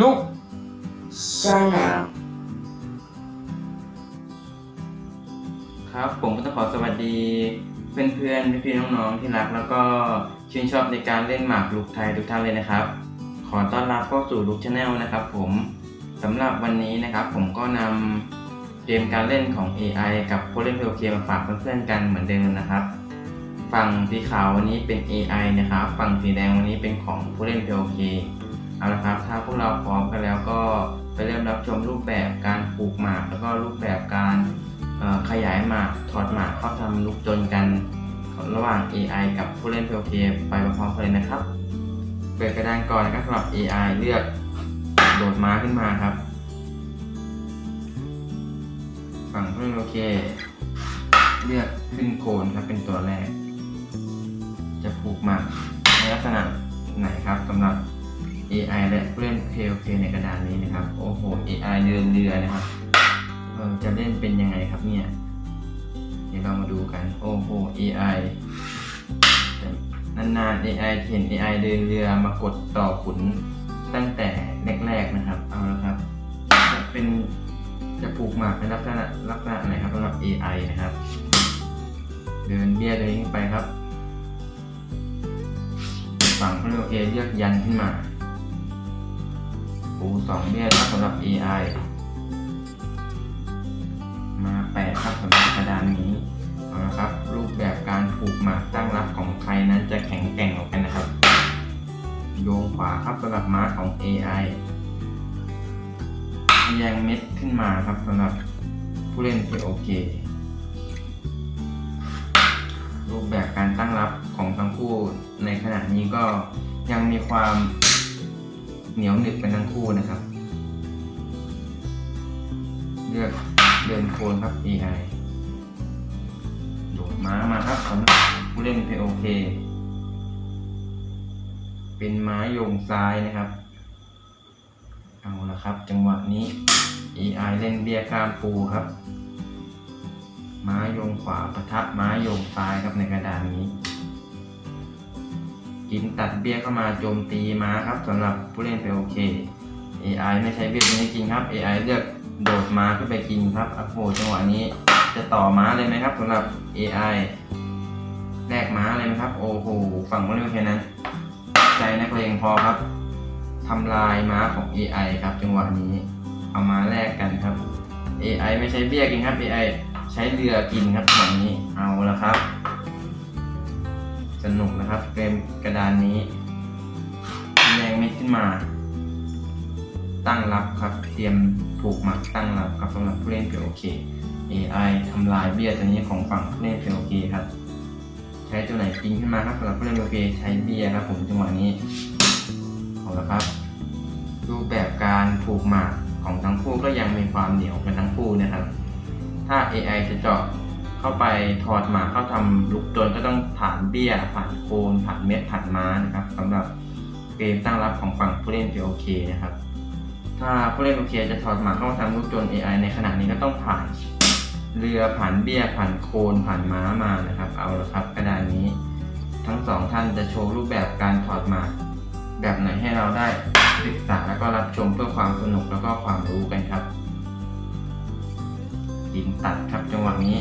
ลุก Channel ครับ ผมก็ต้องขอสวัสดีเพื่อนๆพี่ๆน้องๆที่รัก แล้วก็ชื่นชอบในการเล่นหมากรุกไทยทุกท่านเลยนะครับ ขอต้อนรับเข้าสู่ลุกชาแนลนะครับ ผมสำหรับวันนี้นะครับ ผมก็นำเกมการเล่นของ AI กับผู้เล่น POK มาฝากเพื่อนๆกันเหมือนเดิมนะครับ ฝั่งสีขาววันนี้เป็น AI นะครับ ฝั่งสีแดงวันนี้เป็นของผู้เล่น POK เเอาละครับ ถ้าพวกเราพร้อมกันแล้วก็ไปเริ่มรับชมรูปแบบการปลูกหมาก แล้วก็รูปแบบการขยายหมากถอดหมากเข้าทำลูกจนกัน ระหว่าง AI กับผู้เล่น POK ไปพร้อมๆกันเลยนะครับ เปิดกระดานก่อนนะครับสำหรับ AI เลือกโดดม้าขึ้นมาครับ ฝั่งผู้เล่น POK เลือกขึ้นโคนครับเป็นตัวแรก จะปลูกหมากในลักษณะไหนครับสำหรับ AI และเล่น POK ในกระดานนี้นะครับ โอ้โห AI เดินเรือนะครับเออจะเล่นเป็นยังไงครับเนี่ย เดี๋ยวเรามาดูกัน โอ้โห AI นานๆ AI เห็น AI เดินเรือมากดต่อขุนตั้งแต่แรกๆนะครับ เอาละครับ จะเป็นจะปลูกหมากในลักษณะลักษณะไหนครับสำหรับ AI นะครับ เดินเบี้ยตัวนี้ขึ้นไปครับ ฝั่งเขาเรียกว่า A เลือกยันขึ้นมา ปูสองเบี้ยครับสำหรับ AI มาแปดครับสำหรับกระดานนี้เอาละครับรูปแบบการผูกหมากตั้งรับของใครนั้นจะแข็งแกร่งกว่ากันนะครับ โยงขวาครับสำหรับม้าของ AI แยงเม็ดขึ้นมาครับสำหรับผู้เล่น POK รูปแบบการตั้งรับของทั้งคู่ในขณะนี้ก็ยังมีความ เหนียวหนึบกันทั้งคู่นะครับ เลือกเดินโคนครับ AI โดดม้ามาครับสำหรับผู้เล่น POK เป็นม้าโยงซ้ายนะครับ เอาละครับ จังหวะนี้ AI เล่นเบียร์กล้ามปูครับ ม้าโยงขวาปะทะม้าโยงซ้ายครับในกระดานนี้ กินตัดเบี้ยเข้ามาโจมตีม้าครับสำหรับผู้เล่น POK AI ไม่ใช้เบี้ยตัวนี้จริงครับ AI เลือกโดดม้าขึ้นไปกินครับโอ้โหจังหวะนี้จะต่อม้าเลยไหมครับสำหรับ AI แลกม้าเลยไหมครับ โอ้โหฝั่งผู้เล่น POK นั้น ใจนักเลงพอครับทำลายม้าของ AI ครับจังหวะนี้เอาม้าแลกกันครับ AI ไม่ใช้เบี้ยกินครับ AI ใช้เรือกินครับจังนี้เอาละครับ สนุกนะครับ เกมกระดานนี้แรงเม็ดขึ้นมา ตั้งรับครับ เตรียมผูกหมักตั้งรับครับสำหรับผู้เล่น POK AI ทำลายเบี้ยตัวนี้ของฝั่งผู้เล่น POK คครับ ใช้ตัวไหนกินขึ้นมาครับสำหรับผู้เล่น POK ใช้เบี้ยครับ ผมจังหวะนี้เอาละครับ รูปแบบการผูกหมากของทั้งคู่ก็ยังมีความเหนียวกันทั้งคู่นะครับ ถ้า AI จะเจาะ เข้าไปถอดหมากเข้าทำลูกจนก็ต้องผ่านเบี้ย ผ่านโคนผ่านเม็ดผ่านม้านะครับสำหรับเกมตั้งรับของฝั่งผู้เล่น POK นะครับ ถ้าผู้เล่น POK จะถอดหมากเข้ามาทำลูกจน AI ในขณะนี้ก็ต้องผ่านเรือผ่านเบี้ยผ่านโคนผ่านม้ามานะครับ เอาละครับกระดานนี้ ทั้งสองท่านจะโชว์รูปแบบการถอดหมากแบบไหนให้เราได้ศึกษาแล้วก็รับชมเพื่อความสนุกแล้วก็ความรู้กันครับหินตัดครับจังหวะนี้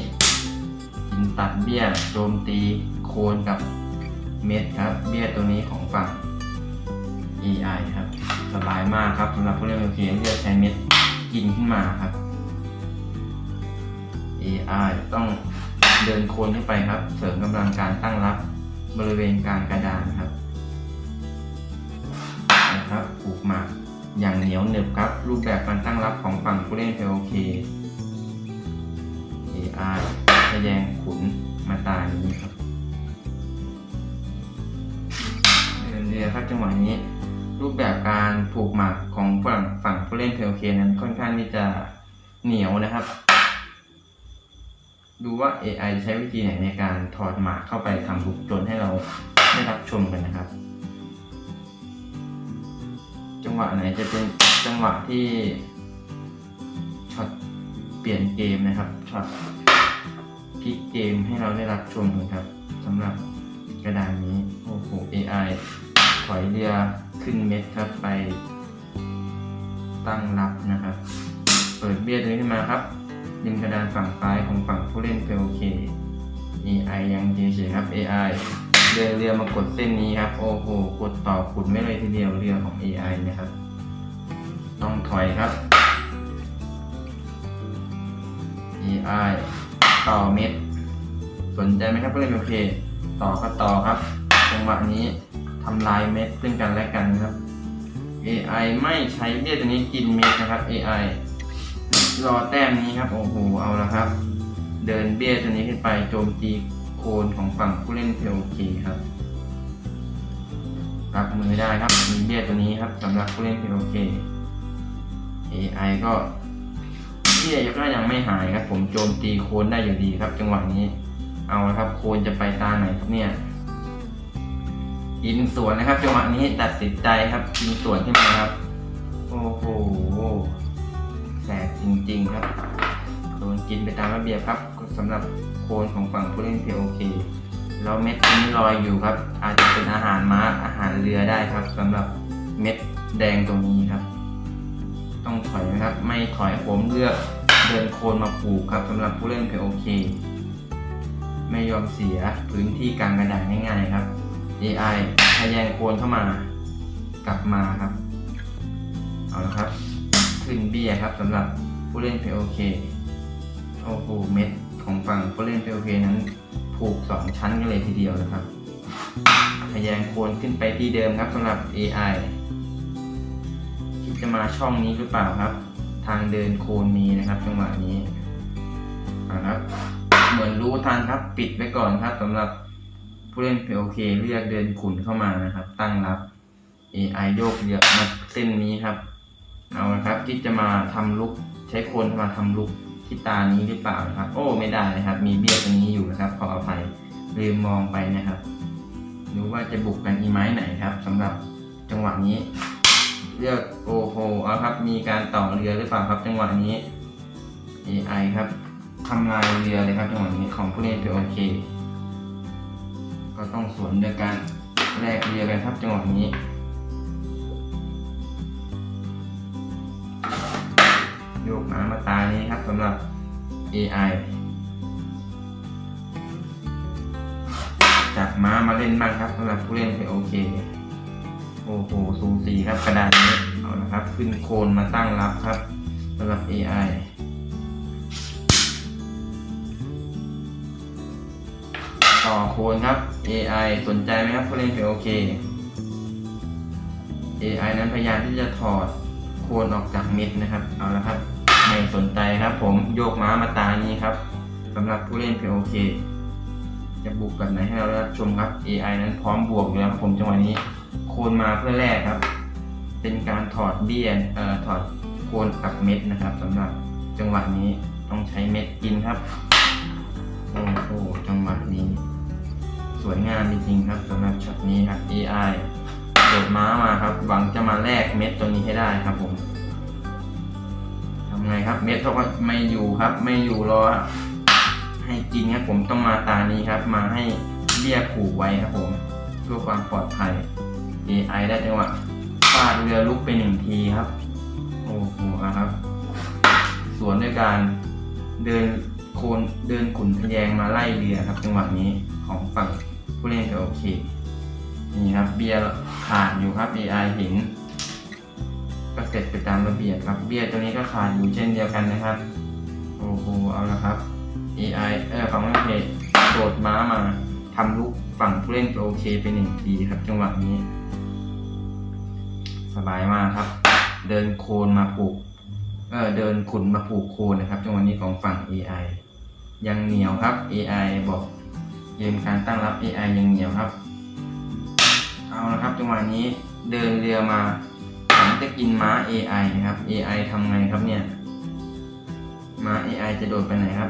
หินตัดเบี้ยโจมตีโคนกับเม็ดครับ เบี้ยตัวนี้ของฝั่ง AI ครับสบายมากครับสำหรับผู้เล่นโอเคเลือกใช้เม็ดกินขึ้นมาครับ AI ต้องเดินโคนขึ้นไปครับ เสริมกำลังการตั้งรับบริเวณกลางกระดานครับนะครับผูกหมากอย่างเหนียวหนึบครับ รูปแบบการตั้งรับของฝั่งผู้เล่น POK AI แสดงขุนมาตานี้ครับเดินเรือครับจังหวะนี้ รูปแบบการผูกหมากของฝั่งฝั่งผู้เล่น POK นั้นค่อนข้างที่จะเหนียวนะครับ ดูว่า AI ใช้วิธีไหนในการถอดหมากเข้าไปทำลูกจนให้เราได้รับชมกันนะครับ จังหวะไหนจะเป็นจังหวะที่ช็อตเปลี่ยนเกมนะครับช็อต ลิกเกมให้เราได้รับชมกันครับสำหรับกระดานนี้ โอ้โห AI ถอยเรือขึ้นเม็ดครับไป ตั้งรับนะครับ เปิดเบี้ยตัวนี้ขึ้นมาครับดินกระดานฝั่งซ้ายของฝั่งผู้เล่นเป็นโอเค AI ยังเฉยๆครับ AI เรือเรือมากดเส้นนี้ครับ โอ้โห กดต่อขุดไม่เลยทีเดียวเรือของ AI นะครับ ต้องถอยครับ AI ต่อเม็ด สนใจไหมครับผู้เล่นโอเค ต่อก็ต่อครับจังหวะนี้ทำลายเม็ดซึ่งกันและกันครับ AI ไม่ใช้เบี้ยตัวนี้กินเม็ดนะครับ AI รอแต้มนี้ครับ โอ้โห เอาละครับ เดินเบี้ยตัวนี้ขึ้นไปโจมตีโคนของฝั่งผู้เล่นเพลเคครับรับมือได้ครับมีเบี้ยตัวนี้ครับสำหรับผู้เล่นเพลเค AI ก็ เบี้ยก็ยังไม่หายครับ ผมโจมตีโคนได้อยู่ดีครับ จังหวะนี้ เอาละครับโคนจะไปตาไหนครับเนี่ยยินสวนนะครับจังหวะนี้ตัดสินใจครับยินสวนขึ้นมาครับ โอ้โหแสบจริง ๆ ครับโดนกินไปตามระเบียบครับสำหรับโคนของฝั่งผู้เล่น POK แล้วเม็ดนี้ลอยอยู่ครับ อาจจะเป็นอาหารม้าอาหารเรือได้ครับสำหรับเม็ดแดงตรงนี้ครับ ต้องถอยนะครับ ไม่ถอยผมเลือก เดินโคนมาปลูกครับสำหรับผู้เล่น POK ไม่ยอมเสียพื้นที่กลางกระดาษง่ายๆครับ AI ทะแยงโคนเข้ามากลับมาครับ เอาละครับ ขึ้นเบี้ยครับสำหรับผู้เล่น POK โอ้โหเม็ดของฝั่งผู้เล่น POK นั้นผูกสองชั้นกันเลยทีเดียวนะครับทะแยงโคนขึ้นไปที่เดิมครับสำหรับ AI คิดจะมาช่องนี้หรือเปล่าครับ ทางเดินโคนมีนะครับจังหวะนี้นะครับเหมือนรู้ทันครับปิดไว้ก่อนครับสำหรับผู้เล่น POK เลือกเดินขุนเข้ามานะครับ ตั้งรับ AI โยกเยอะมาเส้นนี้ครับ เอาละครับที่จะมาทำลุกใช้โคนมาทำลุกที่ตานี้หรือเปล่านะครับ โอ้ไม่ได้นะครับ มีเบี้ยตัวนี้อยู่นะครับ ขออภัยลืมมองไปนะครับดูว่าจะบุกกันอีไม้ไหนครับสำหรับจังหวะนี้ เลือกโอโหเอาครับ มีการต่อเรือหรือเปล่าครับ จังหวะนี้ AI ครับทำลายเรือเลยครับจังหวะนี้ของผู้เล่นเป็นโอเค ก็ต้องสวนด้วยการแลกเรือกันครับจังหวะนี้ โยกมามาตานี้ครับสำหรับ AI จับม้ามาเล่นบ้างครับสำหรับผู้เล่นเป็นโอเค โอ้โหสูสีครับกระดานนี้เอาละครับ ขึ้นโคนมาตั้งรับครับสำหรับ AI ต่อโคนครับ AI สนใจไหมครับผู้เล่นโอเค AI นั้นพยายามที่จะถอดโคนออกจากเม็ดนะครับ เอาละครับ ไม่สนใจครับผมโยกม้ามาตานี้ครับสำหรับผู้เล่น POK จะบุกแบบไหนให้เรารับชมครับ AI นั้นพร้อมบวกอยู่แล้วครับผมจังหวะนี้โคนมาเพื่อแรกครับ เป็นการถอดเบี้ยเอ่อถอดโคนกับเม็ดนะครับสำหรับจังหวะนี้ต้องใช้เม็ดกินครับโอ้โหจังหวะนี้ สวยงามจริงๆครับสำหรับช็อตนี้ครับ AI โดดม้ามาครับ หวังจะมาแลกเม็ดตัวนี้ให้ได้ครับผมทำไงครับ เม็ดเขาก็ไม่อยู่ครับ ไม่อยู่รอ ให้กินครับผมต้องมาตานี้ครับ มาให้เบี้ยผูกไว้ครับผมเพื่อความปลอดภัย AI ได้จังหวะฟาดเรือลุกไปหนึ่งทีครับ โอ้โหเอาครับ สวนด้วยการเดินโคนเดินขุนทะแยงมาไล่เรือครับจังหวะนี้ของฝั่งผู้เล่นก็โอเคนี่ครับเบียร์ขาดอยู่ครับ AI เห็นก็เสร็จไปตามระเบียบครับ เบียร์ตัวนี้ก็ขาดอยู่เช่นเดียวกันนะครับ โอ้โหเอาละครับ AI เออฝั่งโอเคโดดม้ามาทำลูกฝั่งผู้เล่นโอเคไปหนึ่งทีครับ จังหวะนี้ สบายมากครับ เดินโคนมาผูกเออเดินขุนมาผูกโคนนะครับ จังหวะนี้ของฝั่ง AI ยังเหนียวครับ AI บอกเกมการตั้งรับ AI ยังเหนียวครับ เอาละครับ จังหวะนี้เดินเรือมาผมจะกินม้า AI ครับ AI ทำไงครับเนี่ย ม้า AI จะโดดไปไหนครับ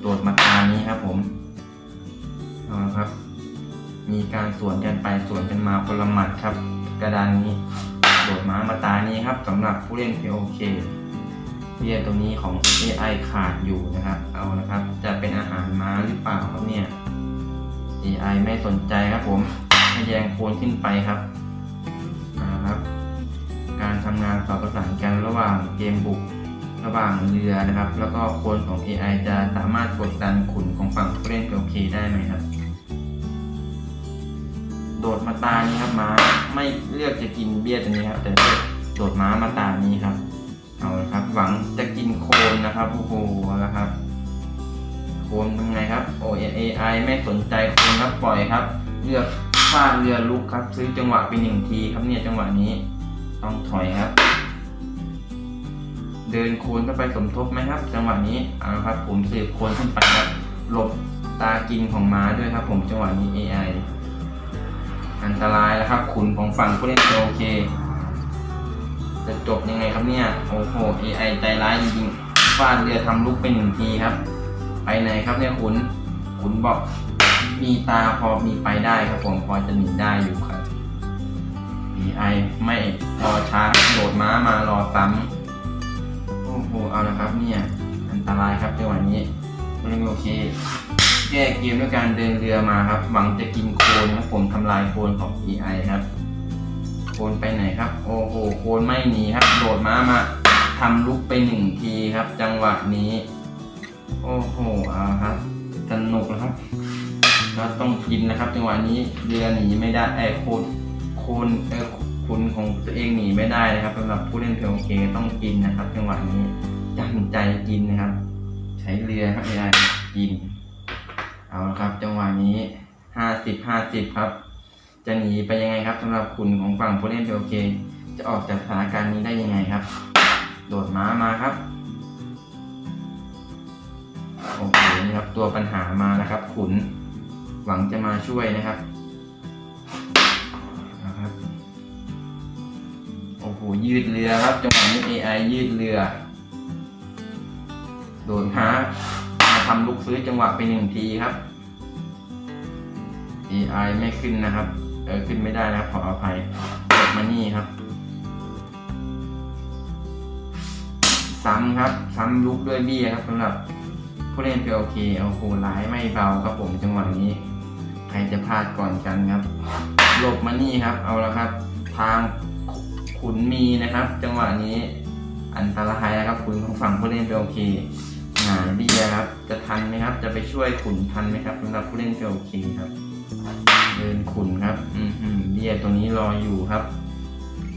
โดดมาตานี้ครับผมเอาละครับ มีการสวนกันไปสวนกันมาคนละหมัดครับ กระดานนี้โดดม้ามาตานี้ครับสำหรับผู้เล่น POK เบี้ยตัวนี้ของ AI ขาดอยู่นะครับ เอาละครับ จะเป็นอาหารม้าหรือเปล่าครับเนี่ย AI ไม่สนใจครับผมแยงโคนขึ้นไปครับนะครับ การทำงานสอประสานกันระหว่างเกมบุก ระหว่างเรือนะครับ แล้วก็โคนของ AI จะสามารถกดดันขุนของฝั่งผู้เล่นโอเคได้ไหมครับ โดดมาตานี้ครับม้าไม่เลือกจะกินเบี้ยตัวนี้ครับ แต่เลือกโดดม้ามาตานี้ครับ เอาละครับ หวังจะกินโคนนะครับโอ้โหเอาละครับ โคนเป็นไงครับโอเอไอไม่สนใจโคนครับปล่อยครับ เลือกฟาดเรือลุกครับ ซื้อจังหวะไปหนึ่งทีครับเนี่ยจังหวะนี้ ต้องถอยครับ เดินโคนเข้าไปสมทบไหมครับ จังหวะนี้เอาละครับ ผมสืบโคนขึ้นไปครับหลบตากินของม้าด้วยครับ ผมจังหวะนี้ AI อันตรายแล้วครับ ขุนของฝั่งผู้เล่นโอเค จะจบยังไงครับเนี่ย โอ้โห AI ใจร้ายจริงๆฟาดเรือทำลุกไปหนึ่งทีครับ ไปไหนครับเนี่ยขุนขุนบอกมีตาพอมีไปได้ครับผมพอจะหนีได้อยู่ครับ AI ไม่รอช้าโดดม้ามารอซ้ำ โอ้โหเอาละครับเนี่ยอันตรายครับจังหวะนี้เล่นโอเค แก้เกมด้วยการเดินเรือมาครับ หวังจะกินโคนครับผมทำลายโคนของ AI ครับโคนไปไหนครับ โอ้โหโคนไม่หนีครับโดดม้ามาทำลุกไปหนึ่งทีครับ จังหวะนี้ โอ้โหเอาครับสนุกแล้วครับเราต้องกินนะครับ จังหวะนี้เรือหนีไม่ได้ไอโคนโคนเออ คุณของตัวเองหนีไม่ได้นะครับสำหรับผู้เล่นเพลโอเคต้องกินนะครับ จังหวะนี้จังใจกินนะครับ ใช้เรือครับไม่ได้กิน เอาละครับ จังหวะนี้ห้าสิบห้าสิบครับ จะหนีไปยังไงครับสำหรับคุณของฝั่งผู้เล่นเพลโอเคจะออกจากสถานการณ์นี้ได้ยังไงครับ โดดม้ามาครับโอเคนะครับตัวปัญหามานะครับ ขุนหวังจะมาช่วยนะครับ ยืดเรือครับจังหวะนี้ AI ยืดเรือ โดนหามาทำลุกซื้อจังหวะไปหนึ่งทีครับ AI ไม่ขึ้นนะครับ เออขึ้นไม่ได้นะครับ ขออภัยกดมานี่ครับ ซ้ำครับ ซ้ำลุกด้วยเบี้ยครับสำหรับผู้เล่น PLK เอาโหหลายไม่เบาครับผมจังหวะนี้ ใครจะพลาดก่อนกันครับหลบมานี่ครับ เอาละครับ ทาง ขุนมีนะครับ จังหวะนี้อันตรายนะครับขุนของฝั่งผู้เล่น PLK หงายเบียครับจะทันไหมครับ จะไปช่วยขุนทันไหมครับสำหรับผู้เล่น PLK ครับเดินขุนครับอืมอืมเบียตัวนี้รออยู่ครับ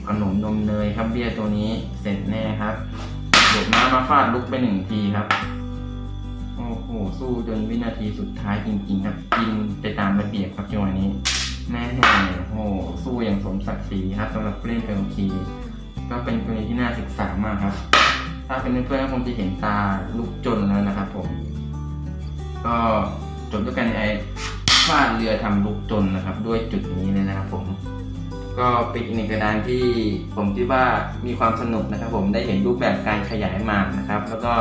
ขนมนมเนยครับเบียตัวนี้เสร็จแน่ครับโดดม้ามาฟาดลุกไปหนึ่งทีครับโอ้โหสู้จนวินาทีสุดท้ายจริงๆครับกินไปตามระเบียบครับจังหวะนี้ แม่โอ้โหสู้อย่างสมศักดิ์ศรีครับสำหรับผู้เล่นเพลคีก็เป็นกรณีที่น่าศึกษามากครับ ถ้าเป็นเพื่อนๆก็คงจะเห็นตาลุกจนแล้วนะครับผม ก็จบด้วยกันไอ้ฟาดเรือทำลุกจนนะครับ ด้วยจุดนี้เลยนะครับผมก็เป็นอีกหนึ่งกระดานที่ผมคิดว่ามีความสนุกนะครับ ผมได้เห็นรูปแบบการขยายหมากนะครับ แล้วก็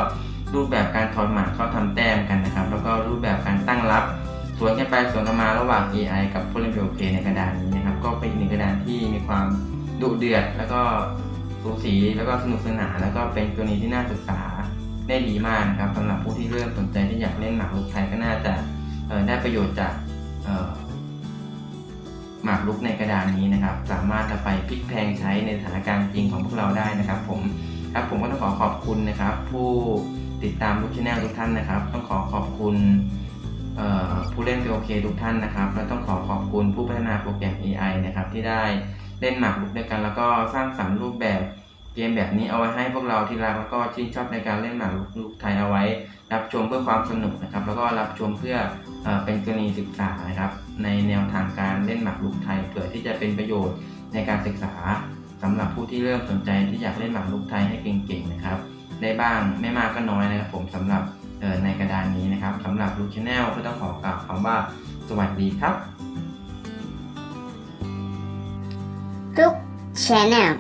รูปแบบการถอนหมากเข้าทำแต้มกันนะครับ แล้วก็รูปแบบการตั้งรับ วนกันไปสวนกันมาระหว่าง AI กับผู้เล่นเเพในกระดานนี้นะครับ ก็เป็นอีกหนึ่งกระดานที่มีความดุเดือด แล้วก็สูสีแล้วก็สนุกสนานแล้วก็เป็นกรณีที่น่าศึกษาได้ดีมากนะครับสำหรับผู้ที่เริ่มสนใจที่อยากเล่นหมากรุกไทยก็น่าจะได้ประโยชน์จากหมากรุกในกระดานนี้นะครับ สามารถจะไปพลิกแพงใช้ในสถานการณ์จริงของพวกเราได้นะครับ ผมครับผมก็ต้องขอขอบคุณนะครับ ผู้ติดตามลูกชแนลทุกท่านนะครับ ต้องขอขอบคุณ ผู้เล่น POK ทุกท่านนะครับและต้องขอขอบคุณผู้พัฒนาโปรแกรม AI นะครับที่ได้เล่นหมากรุกด้วยกัน แล้วก็สร้างสรรค์รูปแบบเกมแบบนี้เอาไว้ให้พวกเราที่รักแล้วก็ชื่นชอบในการเล่นหมากรุกไทยเอาไว้ รับชมเพื่อความสนุกนะครับ แล้วก็รับชมเพื่อเออเป็นกรณีศึกษานะครับ ในแนวทางการเล่นหมากรุกไทยเผื่อที่จะเป็นประโยชน์ในการศึกษาสำหรับผู้ที่เริ่มสนใจที่อยากเล่นหมากรุกไทยให้เก่งๆนะครับได้บ้างไม่มากก็น้อยนะครับผมสำหรับ ในกระดานนี้นะครับสำหรับลูกชแนลก็ต้องขอกล่าวคำว่า สวัสดีครับ Look Channel